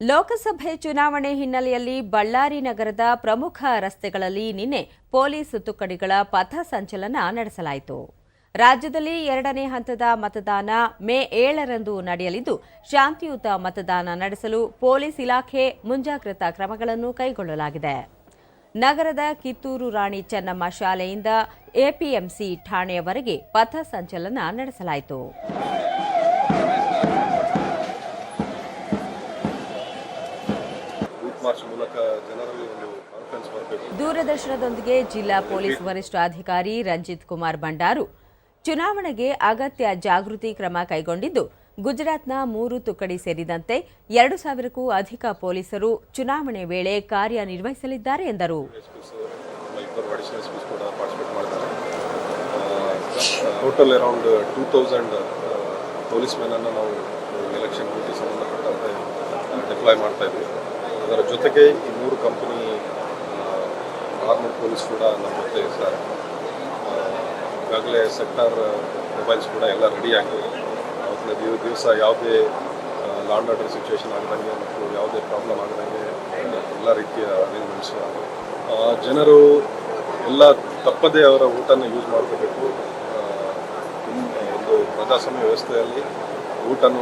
ಲೋಕಸಭೆ ಚುನಾವಣೆ ಹಿನ್ನೆಲೆಯಲ್ಲಿ ಬಳ್ಳಾರಿ ನಗರದ ಪ್ರಮುಖ ರಸ್ತೆಗಳಲ್ಲಿ ನಿನ್ನೆ ಪೊಲೀಸ್ ತುಕಡಿಗಳ ಪಥ ಸಂಚಲನ ನಡೆಸಲಾಯಿತು. ರಾಜ್ಯದಲ್ಲಿ ಎರಡನೇ ಹಂತದ ಮತದಾನ ಮೇ ಏಳರಂದು ನಡೆಯಲಿದ್ದು, ಶಾಂತಿಯುತ ಮತದಾನ ನಡೆಸಲು ಪೊಲೀಸ್ ಇಲಾಖೆ ಮುಂಜಾಗ್ರತಾ ಕ್ರಮಗಳನ್ನು ಕೈಗೊಳ್ಳಲಾಗಿದೆ. ನಗರದ ಕಿತ್ತೂರು ರಾಣಿ ಚೆನ್ನಮ್ಮ ಶಾಲೆಯಿಂದ ಎಪಿಎಂಸಿ ಠಾಣೆಯವರೆಗೆ ಪಥ ಸಂಚಲನ ನಡೆಸಲಾಯಿತು. ಮಾರ್ಚ್ ಮೂಲಕ ಜನರಲ್ಲಿ ಒಂದು ಕಾನ್ಫಿಡೆನ್ಸ್ ಬರಬೇಕು. ದೂರದರ್ಶನದೊಂದಿಗೆ ಜಿಲ್ಲಾ ಪೊಲೀಸ್ ವರಿಷ್ಠಾಧಿಕಾರಿ ರಂಜಿತ್ ಕುಮಾರ್ ಭಂಡಾರು ಚುನಾವಣೆಗೆ ಅಗತ್ಯ ಜಾಗೃತಿ ಕ್ರಮ ಕೈಗೊಂಡಿದ್ದು ಗುಜರಾತ್ನ ಮೂರು ತುಕಡಿ ಸೇರಿದಂತೆ ಎರಡು ಸಾವಿರಕ್ಕೂ ಅಧಿಕ ಪೊಲೀಸರು ಚುನಾವಣೆ ವೇಳೆ ಕಾರ್ಯನಿರ್ವಹಿಸಲಿದ್ದಾರೆ ಎಂದರು. Total around two thousand police ಮೆನನ್ನು ನಾವು ಎಲೆಕ್ಷನ್ ಡ್ಯೂಟಿ ಸಂಬಂಧಪಟ್ಟಂತೆ ಡಿಪ್ಲಾಯ್ ಮಾಡ್ತಾ ಇದ್ವಿ ಅದರ ಜೊತೆಗೆ ಈ ಮೂರು ಕಂಪನಿ ಆರ್ಮಡ್ ಪೊಲೀಸ್ ಕೂಡ ನಮ್ಮ ಜೊತೆ ಆ, ಈಗಾಗಲೇ ಸೆಕ್ಟರ್ ಮೊಬೈಲ್ಸ್ ಕೂಡ ಎಲ್ಲ ರೆಡಿ ಆಗಿದೆ. ಅವತ್ತಿನ ದಿವ ದಿವಸ ಯಾವುದೇ ಲಾಂಡ್ ಆರ್ಡರ್ ಸಿಚುವೇಶನ್ ಆಗದಂಗೆ ಮತ್ತು ಯಾವುದೇ ಪ್ರಾಬ್ಲಮ್ ಆಗದಂಗೆ ಎಲ್ಲ ರೀತಿಯ ಅರೇಂಜ್ಮೆಂಟ್ಸ್ ಜನರು ಎಲ್ಲ ತಪ್ಪದೇ ಅವರ ಊಟನ ಯೂಸ್ ಮಾಡ್ಕೋಬೇಕು. ಒಂದು ಪ್ರಜಾಸ್ವಾಮ್ಯ ವ್ಯವಸ್ಥೆಯಲ್ಲಿ ಊಟನೂ